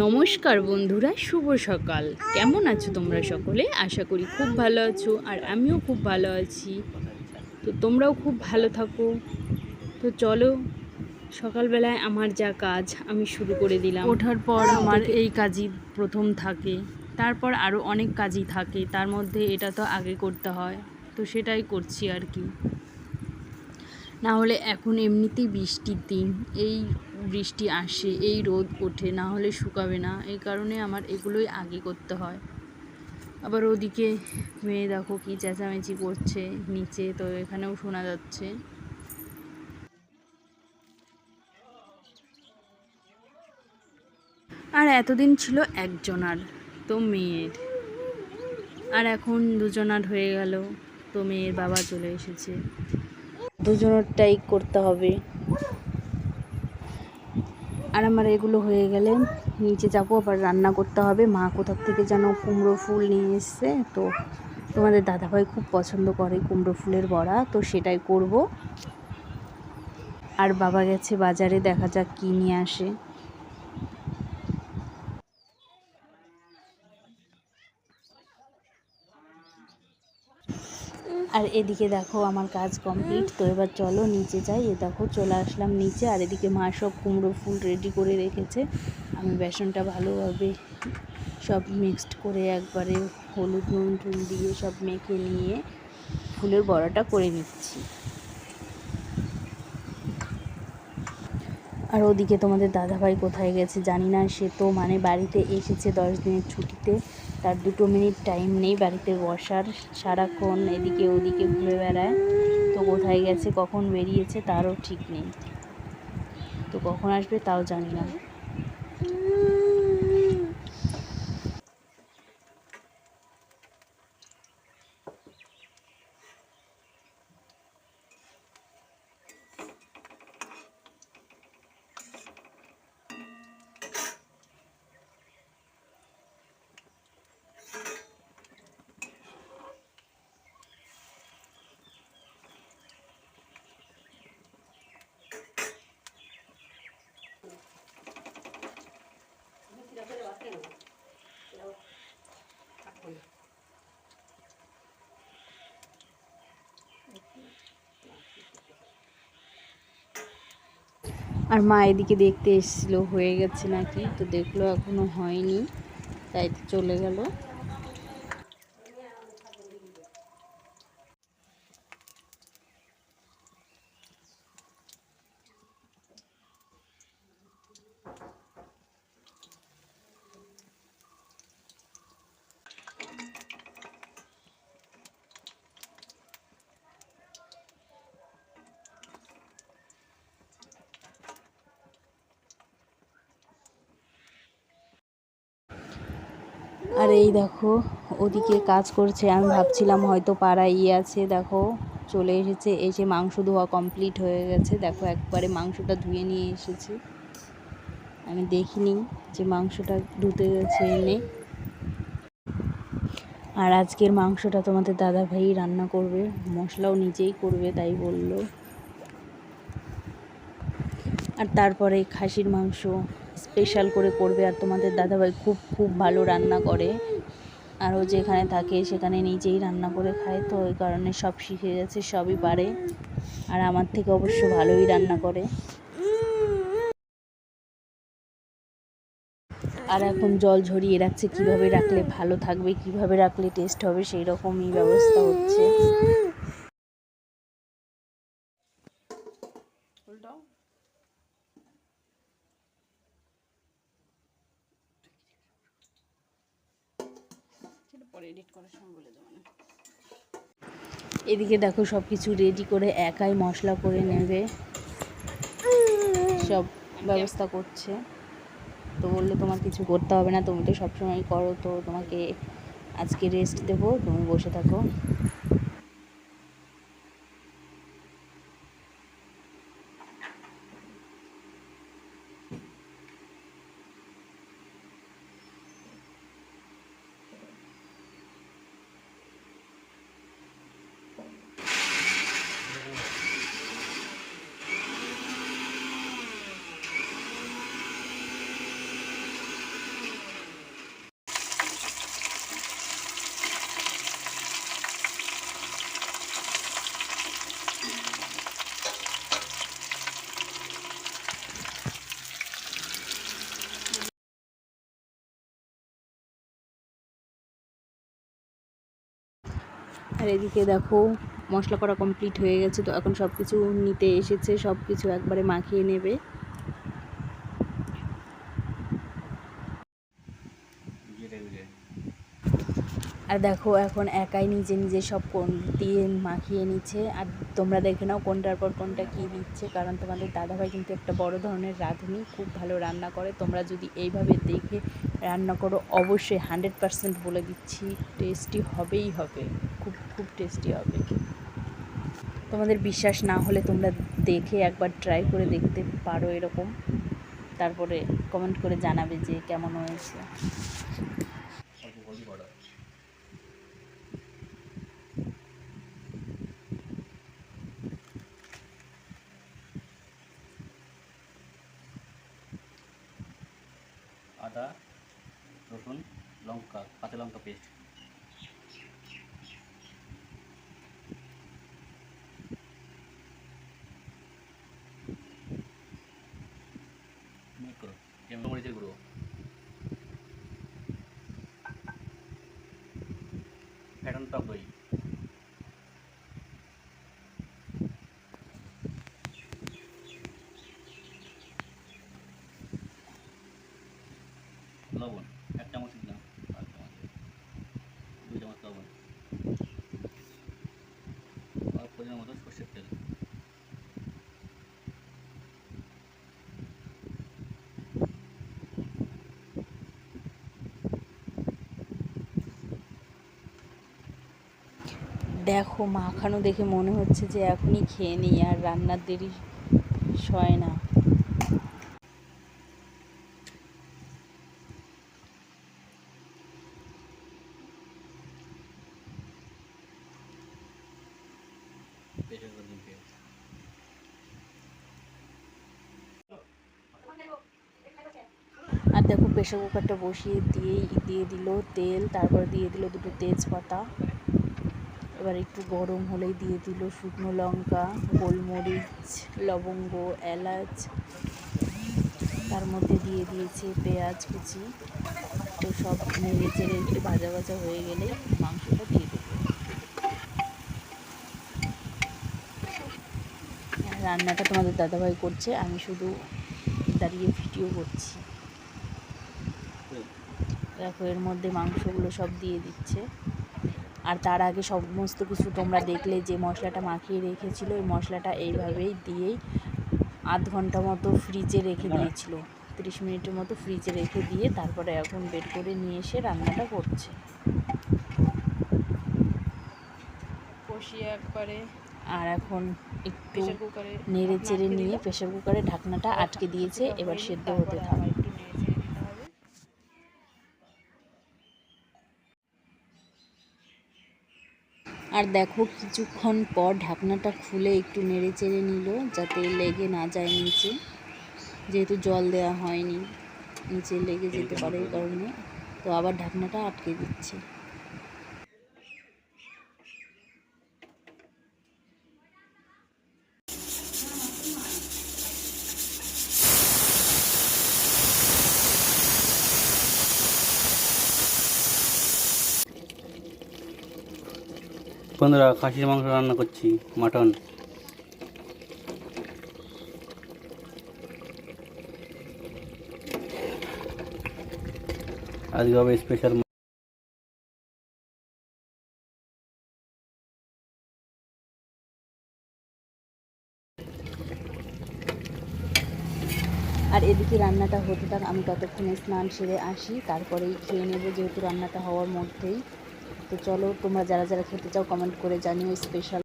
নমস্কার বন্ধুরা শুভ সকাল। কেমন আছো তোমরা সকলে? আশা করি খুব ভালো আছো আর আমিও খুব ভালো আছি। তো তোমরাও খুব ভালো থাকো। তো চলো সকালবেলায় আমার যা কাজ আমি শুরু করে দিলাম। ওঠার পর আমার এই কাজই প্রথম থাকে। তারপর আরও অনেক কাজই থাকে। তার মধ্যে এটা তো আগে করতে হয়। তো সেটাই করছি আর কি। না হলে এখন এমনিতেই বৃষ্টির দিন। এই বৃষ্টি আসে, এই রোদ ওঠে না হলে শুকাবে না। এই কারণে আমার এগুলোই আগে করতে হয়। আবার ওদিকে মেয়ে দেখো কি চেঁচামেচি করছে নিচে, তো এখানেও শোনা যাচ্ছে। আর এতদিন ছিল একজনার, তো মেয়ের। আর এখন দুজনার হয়ে গেল, তো মেয়ের বাবা চলে এসেছে। দুজনেরটাই করতে হবে। আর আমার এগুলো হয়ে গেলে নিচে যাব, আবার রান্না করতে হবে। মা কোথার থেকে যেন কুমড়ো ফুল নিয়ে এসছে, তো তোমাদের দাদাভাই খুব পছন্দ করে কুমড়ো ফুলের বড়া, তো সেটাই করব। আর বাবা গেছে বাজারে, দেখা যাক কী নিয়ে আসে। আর এদিকে দেখো আমার কাজ কমপ্লিট। তো এবার চলো নিচে যাই। এ দেখো চলে আসলাম নিচে। আর এদিকে মা সব কুমড়ো ফুল রেডি করে রেখেছে। আমি বেসনটা ভালোভাবে সব মিক্সড করে একবারে হলুদ নুন টুন দিয়ে সব মেখে নিয়ে ফুলের বড়াটা করে নিচ্ছি। আর ওদিকে তোমাদের দাদাভাই কোথায় গেছে জানি না। সে তো মানে বাড়িতে এসেছে দশ দিনের ছুটিতে। তার দুটো মিনিট টাইম নেই বাড়িতে বসার। সারাক্ষণ এদিকে ওদিকে ঘুরে বেড়ায়। তো কোথায় গেছে, কখন বেরিয়েছে, তারও ঠিক নেই। তো কখন আসবে তাও জানি না। আর মা এদিকে দেখতে এসেছিল, হয়ে গেছে নাকি? তো দেখল এখনও হয়নি, তাই চলে গেল। এই দেখো, ওদিকে কাজ করছে। আমি ভাবছিলাম হয়তো পাড়ায় ইয়ে আছে, দেখো, চলে এসেছে। এসে মাংস ধোয়া কমপ্লিট হয়ে গেছে। দেখো, একবারে মাংসটা ধুয়ে নিয়ে এসেছে। আমি দেখিনি যে মাংসটা ধুতে গেছে এনে। আর আজকের মাংসটা তোমাদের দাদা ভাই রান্না করবে। মশলাও নিজেই করবে, তাই বলল। আর তারপরে খাসির মাংস। স্পেশাল করে করবে আর তোমাদের দাদাভাই খুব খুব ভালো রান্না করে। আর ও যেখানে থাকে সেখানে নিজেই রান্না করে খায়, তো ওই কারণে সব শিখে গেছে, সবই পারে। আর আমার থেকে অবশ্য ভালোই রান্না করে। আর এখন জল ঝরিয়ে রাখছে, কীভাবে রাখলে ভালো থাকবে, কীভাবে রাখলে টেস্ট হবে, সেই রকমই ব্যবস্থা হচ্ছে। পরে এডিট করার সময় বলে দেবো না। এদিকে দেখো সব কিছু রেডি করে একাই মশলা করে নেবে। সব ব্যবস্থা করছে। তো বলল, তোমার কিছু করতে হবে না, তুমি তো সবসময় করো, তো তোমাকে আজকে রেস্ট দেবো, তুমি বসে থাকো। আর এদিকে দেখো মশলা করা কমপ্লিট হয়ে গেছে। তো এখন সব কিছু নিতে এসেছে সব কিছু একবারে মাখিয়ে নেবে। আর দেখো এখন একাই নিজে নিজে সব কোন দিয়ে মাখিয়ে নিচ্ছে। আর তোমরা দেখে নাও কোনটার পর কোনটা কী দিচ্ছে, কারণ তোমাদের দাদাভাই কিন্তু একটা বড় ধরনের রাঁধুনি, খুব ভালো রান্না করে। তোমরা যদি এইভাবে দেখে রান্না করো, অবশ্যই হান্ড্রেড পারসেন্ট বলে দিচ্ছি টেস্টি হবেই হবে। খুব খুব টেস্টি হবে। তোমাদের বিশ্বাস না হলে তোমরা দেখে একবার ট্রাই করে দেখতে পারো এরকম। তারপরে কমেন্ট করে জানাবে যে কেমন হয়েছে। também. দেখো, মাখানো দেখে মনে হচ্ছে যে এখনই খেয়ে নিই আর রান্নার দেরি সয় না। আর দেখো, প্রেশার কুকারটা বসিয়ে দিয়েই দিয়ে দিল তেল, তারপর দিয়ে দিল দুটো তেজপাতা। এবার একটু গরম হলেই দিয়ে দিল শুকনো লঙ্কা গোলমরিচ লবঙ্গ এলাচ। তার মধ্যে দিয়ে দিয়েছে পেঁয়াজ কুচি। তো সব নেড়ে চেড়ে একটু ভাজা ভাজা হয়ে গেলে মাংসটা দিয়ে দেবো। রান্নাটা তোমাদের দাদাভাই করছে আমি শুধু দাঁড়িয়ে ভিডিও করছি। দেখো এর মধ্যে মাংসগুলো সব দিয়ে দিচ্ছে। আর তার আগে সমস্ত কিছু তোমরা দেখলে যে মশলাটা মাখিয়ে রেখেছিল ওই মশলাটা এইভাবেই দিয়েই আধ ঘণ্টা মতো ফ্রিজে রেখে দিয়েছিল। তিরিশ মিনিটের মতো ফ্রিজে রেখে দিয়ে তারপরে এখন বের করে নিয়ে এসে রান্নাটা করছে। কষিয়ে একবারে আর এখন একটু কুকারে নেড়ে চেড়ে নিয়ে প্রেশার কুকারে ঢাকনাটা আটকে দিয়েছে এবার সেদ্ধ হতে থাকবে একটু নেড়ে চেড়ে দিতে হবে আর দেখো কিছুক্ষণ পর ঢাকনাটা খুলে একটু নেড়ে চেড়ে নিল যাতে লেগে না যায় নিচে। যেহেতু জল দেওয়া হয়নি, নিচে লেগে যেতে পারে এই কারণে। তো আবার ঢাকনাটা আটকে দিচ্ছে। বন্ধুরা, খাসির মাংস রান্না করছি, মাটন। আজকে হবে স্পেশাল আর এদিকে রান্নাটা হতে থাক, আমি ততক্ষণে স্নান সেরে আসি, তারপরেই খেয়ে নেব, যেহেতু রান্নাটা হওয়ার মধ্যেই। তো চলো তোমরা যারা যারা খেতে চাও কমেন্ট করে জানিও স্পেশাল